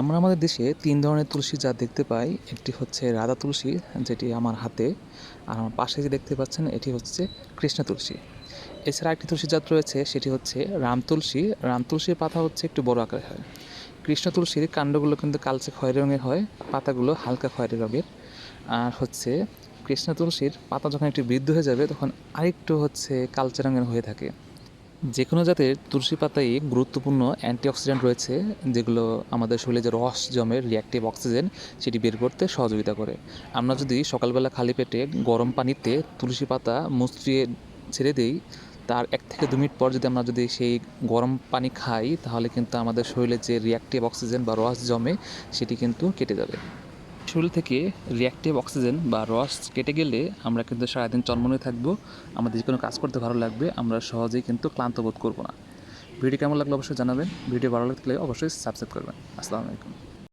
আমরা আমাদের দেশে তিন ধরনের তুলসী জাত দেখতে পাই। একটি হচ্ছে রাধা তুলসী, যেটি আমার হাতে। আর আমার পাশে যে দেখতে পাচ্ছেন, এটি হচ্ছে কৃষ্ণ তুলসী। এছাড়া একটি তুলসী জাত রয়েছে, সেটি হচ্ছে রাম তুলসী। রাম তুলসীর পাতা হচ্ছে একটু বড় আকারের হয়। কৃষ্ণ তুলসীর কাণ্ডগুলো কিন্তু কালচে খয়েরি রঙের হয়, পাতাগুলো হালকা খয়েরি রঙের। আর হচ্ছে কৃষ্ণ তুলসীর পাতা যখন একটু বৃদ্ধ হয়ে যাবে, তখন আরেকটু হচ্ছে কালচে রঙের হয়ে থাকে। যে কোনো জাতের তুলসী পাতায় গুরুত্বপূর্ণ অ্যান্টিঅক্সিডেন্ট রয়েছে, যেগুলো আমাদের শরীরে যে রস জমে রিয়াক্টিভ অক্সিজেন সেটি বের করতে সহযোগিতা করে। আমরা যদি সকালবেলা খালি পেটে গরম পানিতে তুলসী পাতা মুচড়িয়ে ছেড়ে দিই, তার এক থেকে দু মিনিট পর যদি আমরা যদি সেই গরম পানি খাই, তাহলে কিন্তু আমাদের শরীরে যে রিয়াক্টিভ অক্সিজেন বা রস জমে, সেটি কিন্তু কেটে যাবে। শরীর থেকে রিয়াক্টিভ অক্সিজেন বা রস কেটে গেলে আমরা কিন্তু সারাদিন চন্মনে থাকব। আমাদের যে কোনো কাজ করতে ভালো লাগবে, আমরা সহজেই কিন্তু ক্লান্ত বোধ করব না। ভিডিও কেমন লাগল অবশ্যই জানাবেন। ভিডিও ভালো লাগলে অবশ্যই সাবস্ক্রাইব করবেন। আসসালামু আলাইকুম।